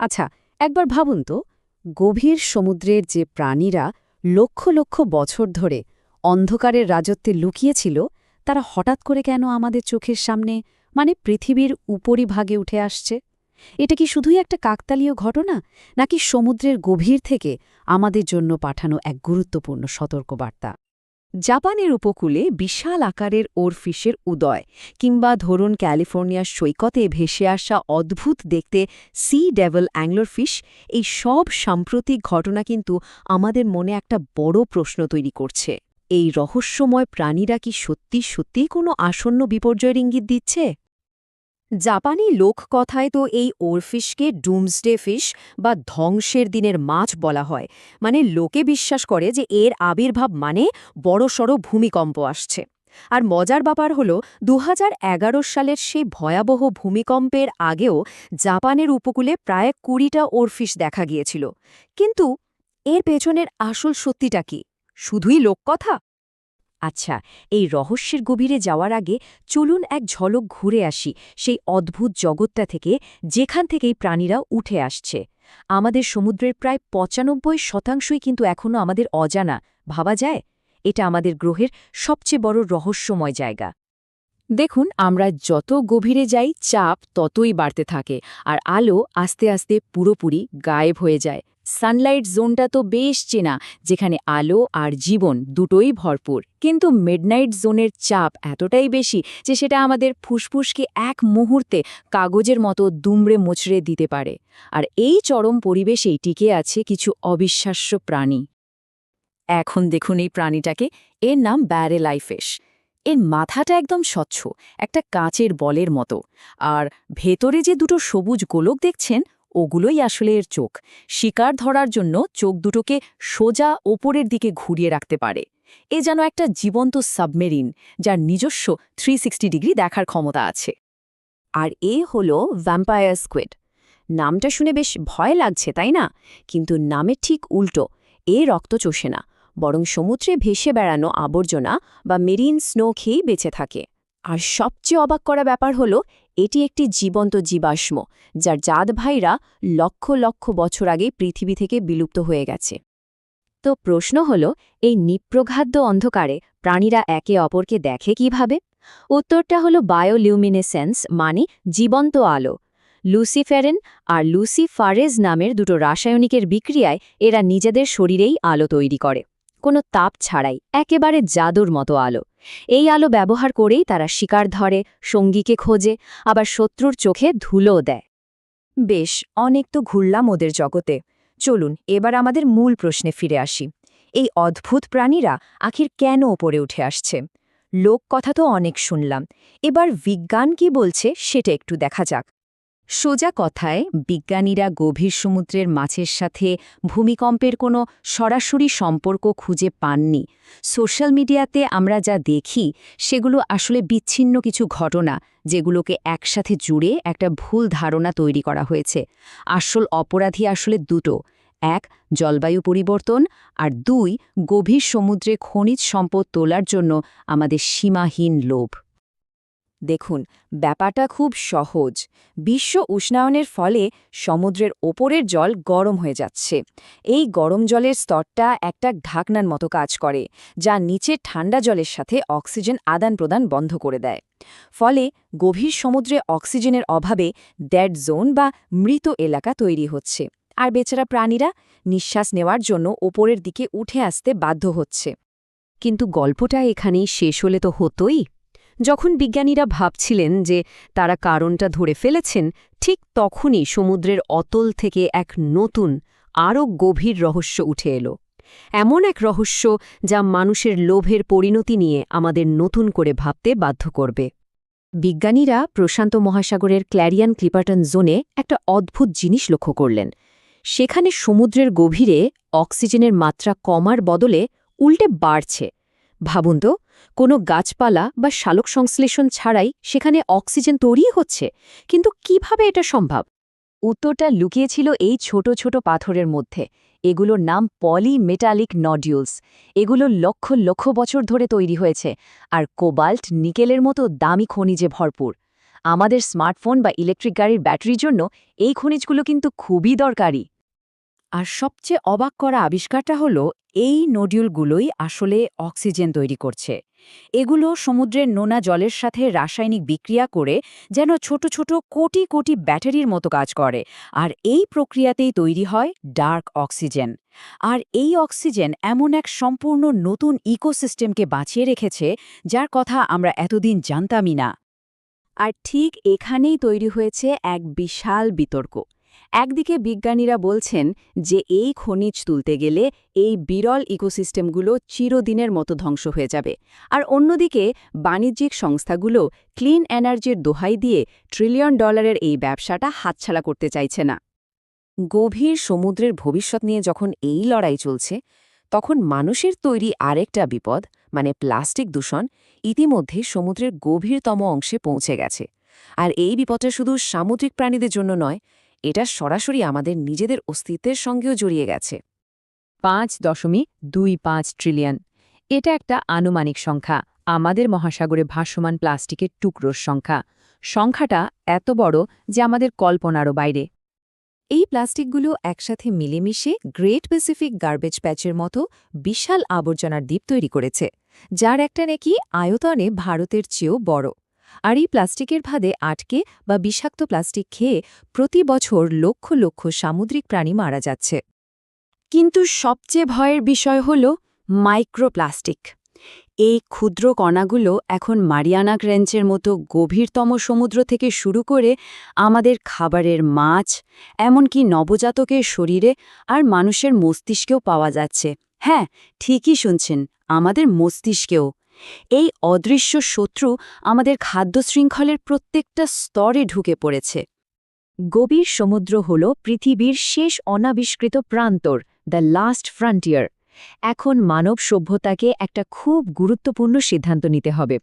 আচ্ছা একবার ভাবুন তো, গভীর সমুদ্রের যে প্রাণীরা লক্ষ লক্ষ বছর ধরে অন্ধকারের রাজত্বে লুকিয়েছিল, তারা হঠাৎ করে কেন আমাদের চোখের সামনে মানে পৃথিবীর উপরিভাগে উঠে আসছে? এটা কি শুধুই একটা কাকতালীয় ঘটনা, নাকি সমুদ্রের গভীর থেকে আমাদের জন্য পাঠানো এক গুরুত্বপূর্ণ সতর্কবার্তা? জাপানের উপকূলে বিশাল আকারের ওরফিশের উদয়, কিংবা ধরুন ক্যালিফোর্নিয়ার সৈকতে ভেসে আসা অদ্ভুত দেখতে সি ডেভেল অ্যাংলোরফিশ, এই সব সাম্প্রতিক ঘটনা কিন্তু আমাদের মনে একটা বড় প্রশ্ন তৈরি করছে। এই রহস্যময় প্রাণীরা কি সত্যি সত্যিই কোনো আসন্ন বিপর্যয়ের ইঙ্গিত দিচ্ছে? জাপানি লোককথায় তো এই ওরফিশকে ডুমসডে ফিশ বা ধ্বংসের দিনের মাছ বলা হয়। মানে লোকে বিশ্বাস করে যে এর আবির্ভাব মানে বড়সড় ভূমিকম্প আসছে। আর মজার ব্যাপার হল দু হাজার এগারো সালের সেই ভয়াবহ ভূমিকম্পের আগেও জাপানের উপকূলে প্রায় কুড়িটা ওরফিশ দেখা গিয়েছিল। কিন্তু এর পেছনের আসল সত্যিটা কি? শুধুই লোককথা? আচ্ছা এই রহস্যের গভীরে যাওয়ার আগে চলুন এক ঝলক ঘুরে আসি সেই অদ্ভুত জগৎটা থেকে যেখান থেকেই প্রাণীরা উঠে আসছে। আমাদের সমুদ্রের প্রায় পঁচানব্বই শতাংশই কিন্তু এখনও আমাদের অজানা, ভাবা যায়? এটা আমাদের গ্রহের সবচেয়ে বড় রহস্যময় জায়গা। দেখুন, আমরা যত গভীরে যাই, চাপ ততই বাড়তে থাকে, আর আলো আস্তে আস্তে পুরোপুরি গায়েব হয়ে যায়। সানলাইট জোনটা তো বেশ চেনা, যেখানে আলো আর জীবন দুটোই ভরপুর। কিন্তু মিডনাইট জোনের চাপ এতটাই বেশি যে সেটা আমাদের ফুসফুসকে এক মুহূর্তে কাগজের মতো দুমড়ে মুচড়ে দিতে পারে। আর এই চরম পরিবেশেই টিকে আছে কিছু অবিশ্বাস্য প্রাণী। এখন দেখুন এই প্রাণীটাকে, এর নাম ব্যারেলাইফেশ। এর মাথাটা একদম স্বচ্ছ, একটা কাঁচের বলের মতো। আর ভেতরে যে দুটো সবুজ গোলক দেখছেন ওগুলোই আসলে এর চোখ। শিকার ধরার জন্য চোখ দুটোকে সোজা ওপরের দিকে ঘুরিয়ে রাখতে পারে। এ যেন একটা জীবন্ত সাবমেরিন, যার নিজস্ব থ্রি ডিগ্রি দেখার ক্ষমতা আছে। আর এ হল ভ্যাম্পায়ার স্কুইড নামটা শুনে বেশ ভয় লাগছে, তাই না? কিন্তু নামের ঠিক উল্টো, এ রক্ত চষে না, বরং সমুদ্রে ভেসে বেড়ানো আবর্জনা বা মেরিন স্নো খেয়েই বেঁচে থাকে। আর সবচেয়ে অবাক করা ব্যাপার হল, এটি একটি জীবন্ত জীবাশ্ম, যার জাত ভাইরা লক্ষ লক্ষ বছর আগে পৃথিবী থেকে বিলুপ্ত হয়ে গেছে। তো প্রশ্ন হল, এই নিপ্রঘাদ্য অন্ধকারে প্রাণীরা একে অপরকে দেখে কীভাবে? উত্তরটা হল বায়োলিউমিনেসেন্স মানে জীবন্ত আলো। লুসিফেরেন আর লুসিফারেজ নামের দুটো রাসায়নিকের বিক্রিয়ায় এরা নিজেদের শরীরেই আলো তৈরি করে। কোনো তাপ ছাড়াই একেবারে জাদুর মতো আলো। এই আলো ব্যবহার করেই তারা শিকার ধরে, সঙ্গীকে খোঁজে, আবার শত্রুর চোখে ধুলোও দেয়। বেশ, অনেক তো ঘুরলাম ওদের জগতে। চলুন, এবার আমাদের মূল প্রশ্নে ফিরে আসি। এই অদ্ভুত প্রাণীরা আখির কেন ওপরে উঠে আসছে? লোক কথা তো অনেক শুনলাম। এবার বিজ্ঞান কি বলছে সেটা একটু দেখা যাক। সোজা কথায়, বিজ্ঞানীরা গভীর সমুদ্রের মাছের সাথে ভূমিকম্পের কোনো সরাসরি সম্পর্ক খুঁজে পাননি। সোশ্যাল মিডিয়াতে আমরা যা দেখি, সেগুলো আসলে বিচ্ছিন্ন কিছু ঘটনা, যেগুলোকে একসাথে জুড়ে একটা ভুল ধারণা তৈরি করা হয়েছে। আসল অপরাধী আসলে দুটো, এক, জলবায়ু পরিবর্তন, আর দুই, গভীর সমুদ্রে খনিজ সম্পদ তোলার জন্য আমাদের সীমাহীন লোভ। দেখুন, ব্যাপারটা খুব সহজ। বিশ্ব উষ্ণায়নের ফলে সমুদ্রের ওপরের জল গরম হয়ে যাচ্ছে। এই গরম জলের স্তরটা একটা ঢাকনার মতো কাজ করে, যা নিচের ঠান্ডা জলের সাথে অক্সিজেন আদান প্রদান বন্ধ করে দেয়। ফলে গভীর সমুদ্রে অক্সিজেনের অভাবে ড্যাড জোন বা মৃত এলাকা তৈরি হচ্ছে। আর বেচারা প্রাণীরা নিঃশ্বাস নেওয়ার জন্য ওপরের দিকে উঠে আসতে বাধ্য হচ্ছে। কিন্তু গল্পটা এখানেই শেষ হলে তো হতোই। যখন বিজ্ঞানীরা ভাবছিলেন যে তারা কারণটা ধরে ফেলেছেন, ঠিক তখনই সমুদ্রের অতল থেকে এক নতুন, আরও গভীর রহস্য উঠে এলো। এমন এক রহস্য যা মানুষের লোভের পরিণতি নিয়ে আমাদের নতুন করে ভাবতে বাধ্য করবে। বিজ্ঞানীরা প্রশান্ত মহাসাগরের ক্ল্যারিয়ান ক্লিপার্টন জোনে একটা অদ্ভুত জিনিস লক্ষ্য করলেন। সেখানে সমুদ্রের গভীরে অক্সিজেনের মাত্রা কমার বদলে উল্টে বাড়ছে। ভাবুন তো কোনো গাছপালা বা শালক সংশ্লেষণ ছাড়াই সেখানে অক্সিজেন তৈরি হচ্ছে। কিন্তু কীভাবে এটা সম্ভব? উত্তরটা লুকিয়েছিল এই ছোট ছোট পাথরের মধ্যে। এগুলোর নাম পলিমেটালিক নডিউলস। এগুলো লক্ষ লক্ষ বছর ধরে তৈরি হয়েছে আর কোবাল্ট নিকেলের মতো দামি খনিজে ভরপুর। আমাদের স্মার্টফোন বা ইলেকট্রিক গাড়ির ব্যাটারির জন্য এই খনিজগুলো কিন্তু খুবই দরকারি। আর সবচেয়ে অবাক করা আবিষ্কারটা হলো এই নডিউলগুলোই আসলে অক্সিজেন তৈরি করছে। এগুলো সমুদ্রের নোনা জলের সাথে রাসায়নিক বিক্রিয়া করে যেন ছোট ছোট কোটি কোটি ব্যাটারির মতো কাজ করে। আর এই প্রক্রিয়াতেই তৈরি হয় ডার্ক অক্সিজেন। আর এই অক্সিজেন এমন এক সম্পূর্ণ নতুন ইকোসিস্টেমকে বাঁচিয়ে রেখেছে, যার কথা আমরা এতদিন জানতামই না। আর ঠিক এখানেই তৈরি হয়েছে এক বিশাল বিতর্ক। একদিকে বিজ্ঞানীরা বলছেন যে এই খনিজ তুলতে গেলে এই বিরল ইকোসিস্টেমগুলো চিরদিনের মতো ধ্বংস হয়ে যাবে। আর অন্যদিকে বাণিজ্যিক সংস্থাগুলো ক্লিন এনার্জির দোহাই দিয়ে ট্রিলিয়ন ডলারের এই ব্যবসাটা হাতছাড়া করতে চাইছে না। গভীর সমুদ্রের ভবিষ্যৎ নিয়ে যখন এই লড়াই চলছে, তখন মানুষের তৈরি আরেকটা বিপদ মানে প্লাস্টিক দূষণ, ইতিমধ্যে সমুদ্রের গভীরতম অংশে পৌঁছে গেছে। আর এই বিপদটা শুধু সামুদ্রিক প্রাণীদের জন্য নয় এটা সরাসরি আমাদের নিজেদের অস্তিত্বের সঙ্গেও জড়িয়ে গেছে। পাঁচ দশমিক দুই পাঁচ ট্রিলিয়ন এটা একটা আনুমানিক সংখ্যা, আমাদের মহাসাগরে ভাসমান প্লাস্টিকের টুকরোর সংখ্যা। সংখ্যাটা এত বড় যে আমাদের কল্পনারও বাইরে। এই প্লাস্টিকগুলো একসাথে মিলেমিশে গ্রেট প্যাসিফিক গার্বেজ প্যাচের মতো বিশাল আবর্জনার দ্বীপ তৈরি করেছে, যার একটা নাকি আয়তনে ভারতের চেয়েও বড়। আর এই প্লাস্টিকের ভাদে আটকে বা বিষাক্ত প্লাস্টিক খেয়ে প্রতি বছর লক্ষ লক্ষ সামুদ্রিক প্রাণী মারা যাচ্ছে। কিন্তু সবচেয়ে ভয়ের বিষয় হল মাইক্রোপ্লাস্টিক। এই ক্ষুদ্র কণাগুলো এখন মারিয়ানা গ্রেঞ্চের মতো গভীরতম সমুদ্র থেকে শুরু করে আমাদের খাবারের মাছ, এমনকি নবজাতকের শরীরে আর মানুষের মস্তিষ্কেও পাওয়া যাচ্ছে। হ্যাঁ ঠিকই শুনছেন, আমাদের মস্তিষ্কেও। এই অদৃশ্য শত্রু আমাদের খাদ্য শৃঙ্খলের প্রত্যেকটা স্তরে ঢুকে পড়েছে। গভীর সমুদ্র হল পৃথিবীর শেষ অনাবিষ্কৃত প্রান্তর, দ্য লাস্ট ফ্রন্টিয়ার। এখন মানব সভ্যতাকে একটা খুব গুরুত্বপূর্ণ সিদ্ধান্ত নিতে হবে।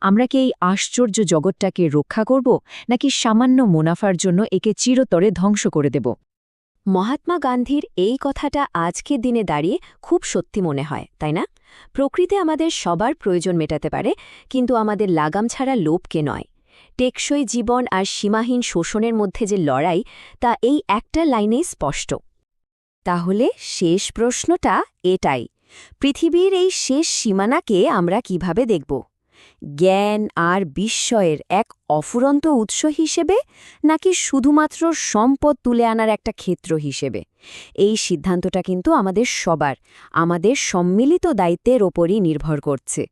আমরা কি এই আশ্চর্য জগৎটাকে রক্ষা করব, নাকি সামান্য মুনাফার জন্য একে চিরতরে ধ্বংস করে দেব? মহাত্মা গান্ধীর এই কথাটা আজকের দিনে দাঁড়িয়ে খুব সত্যি মনে হয়, তাই না? প্রকৃতি আমাদের সবার প্রয়োজন মেটাতে পারে, কিন্তু আমাদের লাগাম ছাড়া লোভকে নয়। টেকসই জীবন আর সীমাহীন শোষণের মধ্যে যে লড়াই, তা এই একটা লাইনেই স্পষ্ট। তাহলে শেষ প্রশ্নটা এটাই, পৃথিবীর এই শেষ সীমানাকে আমরা কীভাবে দেখব? জ্ঞান আর বিস্ময়ের এক অফুরন্ত উৎস হিসেবে নাকি শুধুমাত্র সম্পদ তুলে আনার একটা ক্ষেত্র হিসেবে? এই সিদ্ধান্তটা কিন্তু আমাদের সবার, আমাদের সম্মিলিত দায়িত্বের ওপরই নির্ভর করছে।